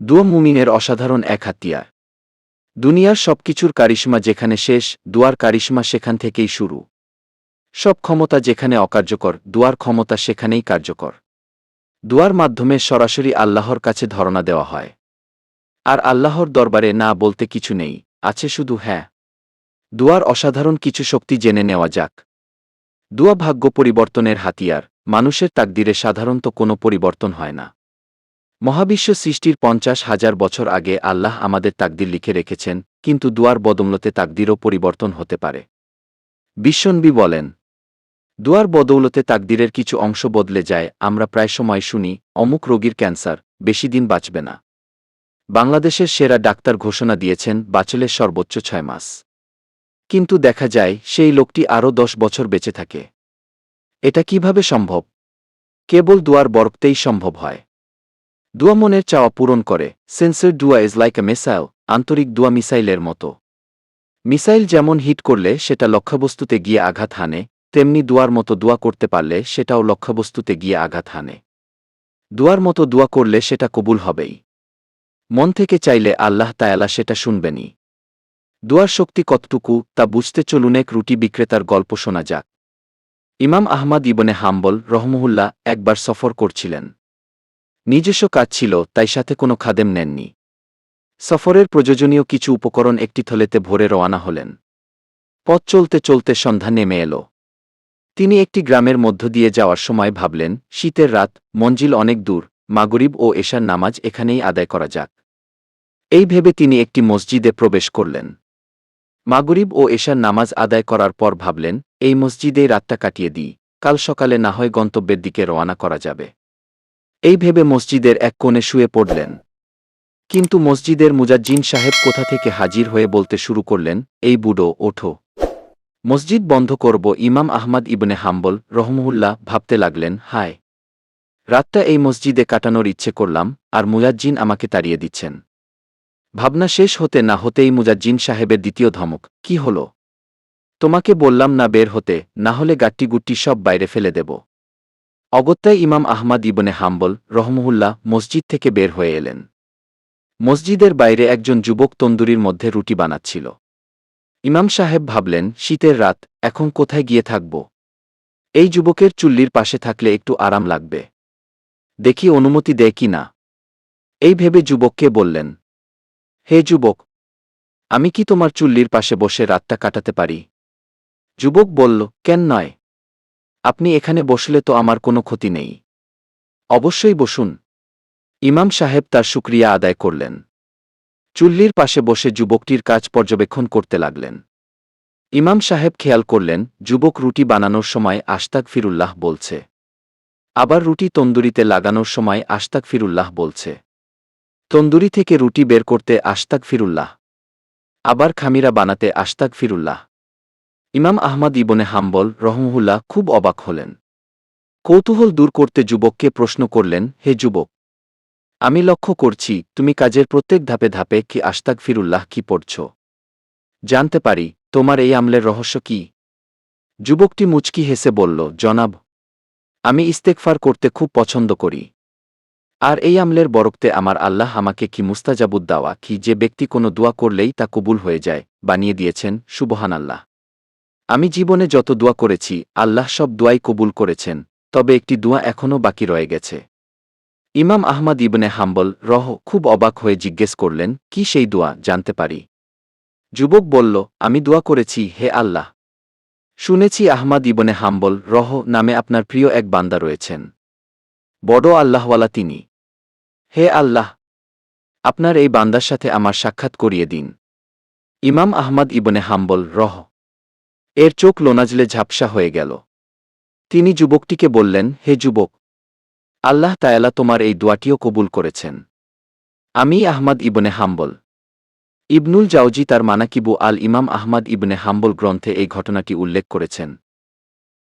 দুয়া মুমিনের অসাধারণ এক হাতিয়ার। দুনিয়ার সবকিছুর কারিশমা যেখানে শেষ, দুয়ার কারিশমা সেখান থেকেই শুরু। সব ক্ষমতা যেখানে অকার্যকর, দুয়ার ক্ষমতা সেখানেই কার্যকর। দুয়ার মাধ্যমে সরাসরি আল্লাহর কাছে ধরনা দেওয়া হয়। আর আল্লাহর দরবারে না বলতে কিছু নেই, আছে শুধু হ্যাঁ। দুয়ার অসাধারণ কিছু শক্তি জেনে নেওয়া যাক। দুয়া ভাগ্য পরিবর্তনের হাতিয়ার, মানুষের তাকদিরে সাধারণত কোনো পরিবর্তন হয় না। মহাবিশ্ব সৃষ্টির পঞ্চাশ হাজার বছর আগে আল্লাহ আমাদের তাকদির লিখে রেখেছেন, কিন্তু দুয়ার বদৌলতে তাকদিরও পরিবর্তন হতে পারে। বিশ্বনবী বলেন, দুয়ার বদৌলতে তাকদিরের কিছু অংশ বদলে যায়, আমরা প্রায় সময় শুনি, অমুক রোগীর ক্যান্সার, বেশি দিন বাঁচবে না। বাংলাদেশের সেরা ডাক্তার ঘোষণা দিয়েছেন, বাচলের সর্বোচ্চ ছয় মাস। কিন্তু দেখা যায়, সেই লোকটি আরও দশ বছর বেঁচে থাকে। এটা কীভাবে সম্ভব? কেবল দুয়ার বরকতেই সম্ভব হয়। দুয়া মনের চাওয়া পূরণ করে। সেন্সর ডুয়া ইজ লাইক এ মিসাইল আন্তরিক দুয়া মিসাইলের মতো। মিসাইল যেমন হিট করলে সেটা লক্ষ্যবস্তুতে গিয়ে আঘাত হানে, তেমনি দুয়ার মতো দোয়া করতে পারলে সেটাও লক্ষ্যবস্তুতে গিয়ে আঘাত হানে। দুয়ার মতো দোয়া করলে সেটা কবুল হবেই। মন থেকে চাইলে আল্লাহ তায়ালা সেটা শুনবেনই। দুয়ার শক্তি কতটুকু তা বুঝতে চলুন এক রুটি বিক্রেতার গল্প শোনা যাক। ইমাম আহমাদ ইবনে হাম্বল রহমহুল্লাহ একবার সফর করছিলেন। নিজস্ব কাজ ছিল, তাই সাথে কোনো খাদেম নেননি। সফরের প্রয়োজনীয় কিছু উপকরণ একটি থলেতে ভরে রওয়ানা হলেন। পথ চলতে চলতে সন্ধ্যা নেমে এলো। তিনি একটি গ্রামের মধ্য দিয়ে যাওয়ার সময় ভাবলেন, শীতের রাত, মঞ্জিল অনেক দূর, মাগরিব ও এশার নামাজ এখানেই আদায় করা যাক। এই ভেবে তিনি একটি মসজিদে প্রবেশ করলেন। মাগরিব ও এশার নামাজ আদায় করার পর ভাবলেন, এই মসজিদেই রাতটা কাটিয়ে দিই, কাল সকালে না হয় গন্তব্যের দিকে রওয়ানা করা যাবে। এই ভেবে মসজিদের এক কোণে শুয়ে পড়লেন। কিন্তু মসজিদের মুজাজ্জিন সাহেব কোথা থেকে হাজির হয়ে বলতে শুরু করলেন, এই বুড়ো, ওঠো। মসজিদ বন্ধ করব ইমাম আহমদ ইবনে হাম্বল রহমহুল্লাহ ভাবতে লাগলেন, হায়, রাতটা এই মসজিদে কাটানোর ইচ্ছে করলাম, আর মুজাজ্জিন আমাকে তাড়িয়ে দিচ্ছেন। ভাবনা শেষ হতে না হতেই মুজাজ্জিন সাহেবের দ্বিতীয় ধমক, কি হল? তোমাকে বললাম না বের হতে, না হলে গাট্টি গুট্টি সব বাইরে ফেলে দেব। অগত্যায় ইমাম আহমাদ ইবনে হাম্বল, রহমহুল্লাহ, মসজিদ থেকে বের হয়ে এলেন। মসজিদের বাইরে একজন যুবক তন্দুরির মধ্যে রুটি বানাচ্ছিল। ইমাম সাহেব ভাবলেন, শীতের রাত, এখন কোথায় গিয়ে থাকব? এই যুবকের চুল্লির পাশে থাকলে একটু আরাম লাগবে। দেখি অনুমতি দেয় কি না। এই ভেবে যুবককে বললেন, হে যুবক, আমি কি তোমার চুল্লির পাশে বসে রাতটা কাটাতে পারি? যুবক বলল, কেন নয়? আপনি এখানে বসলে তো আমার কোনো ক্ষতি নেই। অবশ্যই বসুন। ইমাম সাহেব তার শুক্রিয়া আদায় করলেন। চুল্লির পাশে বসে যুবকটির কাজ পর্যবেক্ষণ করতে লাগলেন। ইমাম সাহেব খেয়াল করলেন, যুবক রুটি বানানোর সময় আশতাক ফিরুল্লাহ বলছে। আবার রুটি তন্দুরিতে লাগানোর সময় আশতাক ফিরুল্লাহ বলছে। তন্দুরি থেকে রুটি বের করতে আশতাক ফিরুল্লাহ। আবার খামিরা বানাতে আশতাক ফিরুল্লাহ। ইমাম আহমদ ইবনে হাম্বল রহমহুল্লাহ খুব অবাক হলেন। কৌতূহল দূর করতে যুবককে প্রশ্ন করলেন, হে যুবক, আমি লক্ষ্য করছি তুমি কাজের প্রত্যেক ধাপে ধাপে কি আশতাক ফিরুল্লাহ কি পড়ছ। জানতে পারি, তোমার এই আমলের রহস্য কি? যুবকটি মুচকি হেসে বলল, জনাব, আমি ইস্তেকফার করতে খুব পছন্দ করি। আর এই আমলের বরকতে আমার আল্লাহ আমাকে কি মুস্তাজাবুদ দাওয়া, কি যে ব্যক্তি কোনো দোয়া করলেই তা কবুল হয়ে যায়, বানিয়ে দিয়েছেন সুবহান আল্লাহ আমি জীবনে যত দোয়া করেছি, আল্লাহ সব দোয়াই কবুল করেছেন, তবে একটি দোয়া এখনও বাকি রয়ে গেছে। ইমাম আহমদ ইবনে হাম্বল রহ খুব অবাক হয়ে জিজ্ঞেস করলেন, কি সেই দোয়া? জানতে পারি। যুবক বলল, আমি দোয়া করেছি, হে আল্লাহ। শুনেছি আহমাদ ইবনে হাম্বল রহ নামে আপনার প্রিয় এক বান্দা রয়েছেন। বড় আল্লাহওয়ালা তিনি। হে আল্লাহ, আপনার এই বান্দার সাথে আমার সাক্ষাৎ করিয়ে দিন। ইমাম আহমদ ইবনে হাম্বল রহ এর চোখ লোনাজলে ঝাপসা হয়ে গেল। তিনি যুবকটিকে বললেন, হে যুবক, আল্লাহ তায়ালা তোমার এই দোয়াটিও কবুল করেছেন। আমি আহমদ ইবনে হাম্বল। ইবনুল জাওজি তার মানাকিবু আল ইমাম আহমদ ইবনে হাম্বল গ্রন্থে এই ঘটনাটি উল্লেখ করেছেন।